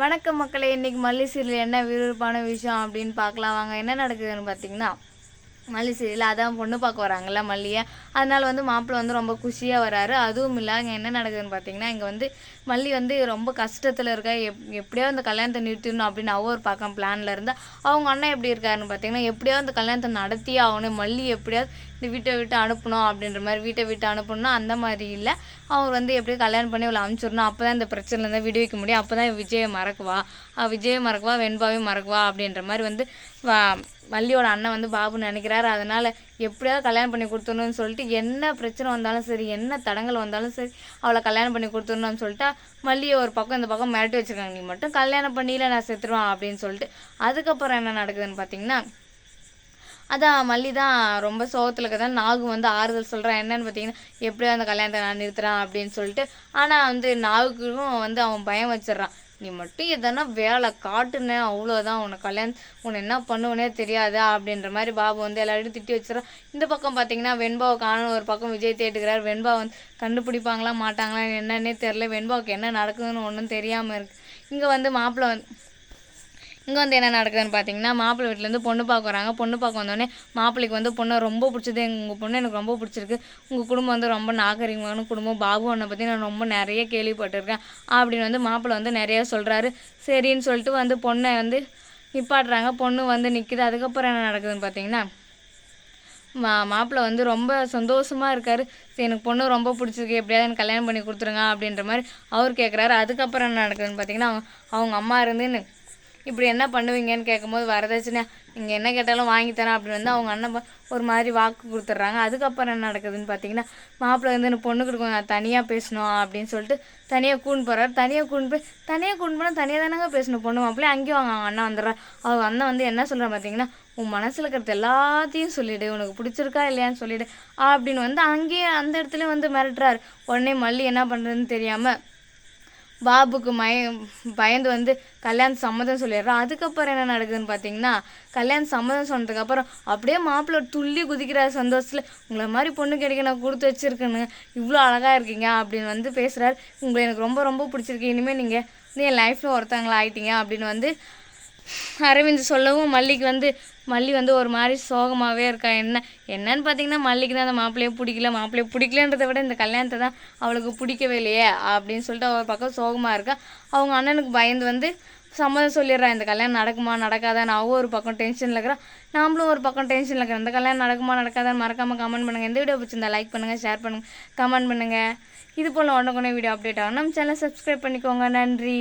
வணக்கம் மக்களே. இன்னைக்கு மல்லி சீரியல் என்ன விறுவிறுப்பான விஷயம் அப்படின்னு பார்க்கலாம். வாங்க என்ன நடக்குதுன்னு பார்த்தீங்கன்னா மல்லி சீரியல் அதான் பொண்ணு பார்க்க வராங்கல்ல மல்லியை. அதனால் வந்து மாப்பிள்ளை வந்து ரொம்ப குஷியாக வராரு. அதுவும் இல்லை அங்கே என்ன நடக்குதுன்னு பார்த்தீங்கன்னா இங்கே வந்து மல்லி வந்து ரொம்ப கஷ்டத்தில் இருக்கா. எப் எப்படியாவது அந்த கல்யாணத்தை நிறுத்திடணும் அப்படின்னு அவ ஒரு பக்கம் பிளானில் இருந்தால் அவங்க அண்ணன் எப்படி இருக்காருன்னு பார்த்தீங்கன்னா எப்படியாவது இந்த கல்யாணத்தை நடத்தியே ஆகணும். மல்லி எப்படியாவது இந்த வீட்டை விட்டு அனுப்பணும் அப்படின்ற மாதிரி வீட்டை விட்டு அனுப்பணும்னா அந்த மாதிரி இல்லை. அவர் வந்து எப்படியும் கல்யாணம் பண்ணி இவ்வளோ அனுப்பிச்சிடணும். அப்போ தான் இந்த பிரச்சனைலேருந்து விடுவிக்க முடியும். அப்போ தான் விஜயை மறக்குவா. விஜயை மறக்குவா வெண்பாவையும் மறக்குவா அப்படின்ற மாதிரி வந்து மல்லியோட அண்ணன் வந்து பாபு நினைக்கிறாரு. அதனால எப்படியாவது கல்யாணம் பண்ணி கொடுத்துடணும்னு சொல்லிட்டு என்ன பிரச்சனை வந்தாலும் சரி என்ன தடங்கள் வந்தாலும் சரி அவளை கல்யாணம் பண்ணி கொடுத்துடணும்னு சொல்லிட்டு மல்லியை ஒரு பக்கம் இந்த பக்கம் மிரட்டி வச்சுருக்காங்க. நீ மட்டும் கல்யாணம் பண்ணியில நான் செத்துருவான் அப்படின்னு சொல்லிட்டு. அதுக்கப்புறம் என்ன நடக்குதுன்னு பார்த்தீங்கன்னா அதான் மல்லி தான் ரொம்ப சோகத்தில் இருக்கதான் நாகு வந்து ஆறுதல் சொல்கிறான் என்னன்னு பார்த்தீங்கன்னா எப்படியோ அந்த கல்யாணத்தை நான் நிறுத்துறான் அப்படின்னு சொல்லிட்டு. ஆனால் வந்து நாகுக்கும் வந்து அவன் பயம் வச்சிடுறான். நீ மட்டும் எதனா வேலை காட்டுனேன் அவ்வளோதான் உன்னை கல்யாணம் உன்னை என்ன பண்ணுவனே தெரியாது? அப்படின்ற மாதிரி பாபு வந்து எல்லாரையும் திட்டி வச்சிடறான் இந்த பக்கம் பார்த்தீங்கன்னா வெண்பாவை காணும் ஒரு பக்கம் விஜய் தேட்டுக்கிறார் வெண்பா வந்து கண்டுபிடிப்பாங்களா மாட்டாங்களா என்னன்னே தெரில வெண்பாவுக்கு என்ன நடக்குதுன்னு ஒன்றும் தெரியாமல் இருக்கு. இங்கே வந்து மாப்பிள்ளை வந்து இங்கே வந்து என்ன நடக்குதுன்னு பார்த்தீங்கன்னா மாப்பிள்ளை வீட்டிலேருந்து பொண்ணு பார்க்க வராங்க. பொண்ணு பார்க்க வந்தோடனே மாப்பிள்ளைக்கு வந்து பொண்ணை ரொம்ப பிடிச்சது. உங்கள் பொண்ணு எனக்கு ரொம்ப பிடிச்சிருக்கு. உங்கள் குடும்பம் வந்து ரொம்ப நாகரிகமான குடும்பம். பாபு அண்ணனை பற்றி நான் ரொம்ப நிறைய கேள்விப்பட்டிருக்கேன். அப்படின்னு வந்து மாப்பிள்ளை வந்து நிறைய சொல்கிறாரு சரின்னு சொல்லிட்டு வந்து பொண்ணை வந்து நிப்பாட்டுறாங்க. பொண்ணு வந்து நிற்கிது அதுக்கப்புறம் என்ன நடக்குதுன்னு பார்த்தீங்கன்னா மா மாப்பிள்ளை வந்து ரொம்ப சந்தோஷமாக இருக்கார். சரி எனக்கு பொண்ணு ரொம்ப பிடிச்சிருக்கு. எப்படியாவது எனக்கு கல்யாணம் பண்ணி கொடுத்துருங்க அப்படின்ற மாதிரி அவர் கேட்குறாரு அதுக்கப்புறம் என்ன நடக்குதுன்னு பார்த்தீங்கன்னா அவங்க அவங்க அம்மா இருந்துன்னு இப்படி என்ன பண்ணுவீங்கன்னு கேட்கும்போது வரதட்சணை நீங்கள் என்ன கேட்டாலும் வாங்கி தரேன் அப்படின்னு வந்து அவங்க அண்ணன் ஒரு மாதிரி வாக்கு கொடுத்துட்றாங்க. அதுக்கப்புறம் என்ன நடக்குதுன்னு பார்த்தீங்கன்னா மாப்பிள்ளை வந்து எனக்கு பொண்ணு கொடுக்கணும் நான் தனியாக பேசணும் அப்படின்னு சொல்லிட்டு தனியாக கூண்டு போகிறாரு தனியாக கூண்டு போய் தனியாக கூண்டு போனால் தனியாக தானேங்க பேசணும் பொண்ணு மாப்பிள்ளை அங்கேயும் அவங்க அவங்க அண்ணன் வந்துடுறா அவங்க அண்ணன் வந்து என்ன சொல்கிறா பார்த்தீங்கன்னா உன் மனசில் இருக்கிறது எல்லாத்தையும் சொல்லிவிடு உனக்கு பிடிச்சிருக்கா இல்லையான்னு சொல்லிவிடு அப்படின்னு வந்து அங்கேயே அந்த இடத்துல வந்து மிரட்டுறாரு. உடனே மல்லி என்ன பண்ணுறதுன்னு தெரியாமல் பாபுக்கு மய பயந்து வந்து கல்யாணம் சம்மதம் சொல்லிடுறான் அதுக்கப்புறம் என்ன நடக்குதுன்னு பார்த்தீங்கன்னா கல்யாணம் சம்மதம் சொன்னதுக்கப்புறம் அப்படியே மாப்பிள்ளை துள்ளி குதிக்கிறார் சந்தோஷத்தில். உங்களை மாதிரி பொண்ணு கிடைக்க நான் கொடுத்து வச்சிருக்கேனுங்க இவ்வளோ அழகாக இருக்கீங்க அப்படின்னு வந்து பேசுகிறார் உங்களை எனக்கு ரொம்ப ரொம்ப பிடிச்சிருக்கு. இனிமேல் நீங்கள் வந்து என் லைஃப்பில் ஒருத்தவங்களா ஆகிட்டீங்க அப்படின்னு வந்து அரவிந்த் சொல்லவும் மல்லிக்கு வந்து மல்லி வந்து ஒரு மாதிரி சோகமாகவே இருக்கா என்ன என்னன்னு பார்த்தீங்கன்னா மல்லிக்கு தான் அந்த மாப்பிள்ளையே பிடிக்கல மாப்பிள்ளையே பிடிக்கலன்றதை விட இந்த கல்யாணத்தை தான் அவளுக்கு பிடிக்கவே இல்லையே அப்படின்னு சொல்லிட்டு ஒரு பக்கம் சோகமாக இருக்கா. அவங்க அண்ணனுக்கு பயந்து வந்து சம்மதம் சொல்லிடுறா இந்த கல்யாணம் நடக்குமா நடக்காதான்னு நான் ஒரு பக்கம் டென்ஷனில் இருக்கிறா. நாமளும் ஒரு பக்கம் டென்ஷனில் இருக்கிறோம். இந்த கல்யாணம் நடக்குமா நடக்காதான்னு மறக்காமல் கமெண்ட் பண்ணுங்கள் எந்த வீடியோ பிடிச்சிருந்தா லைக் பண்ணுங்கள் ஷேர் பண்ணுங்கள் கமெண்ட் பண்ணுங்கள் இது போல் உடனுக்குடனே வீடியோ அப்டேட் ஆகும். நம்ம சேனல் சப்ஸ்கிரைப் பண்ணிக்கோங்க. நன்றி.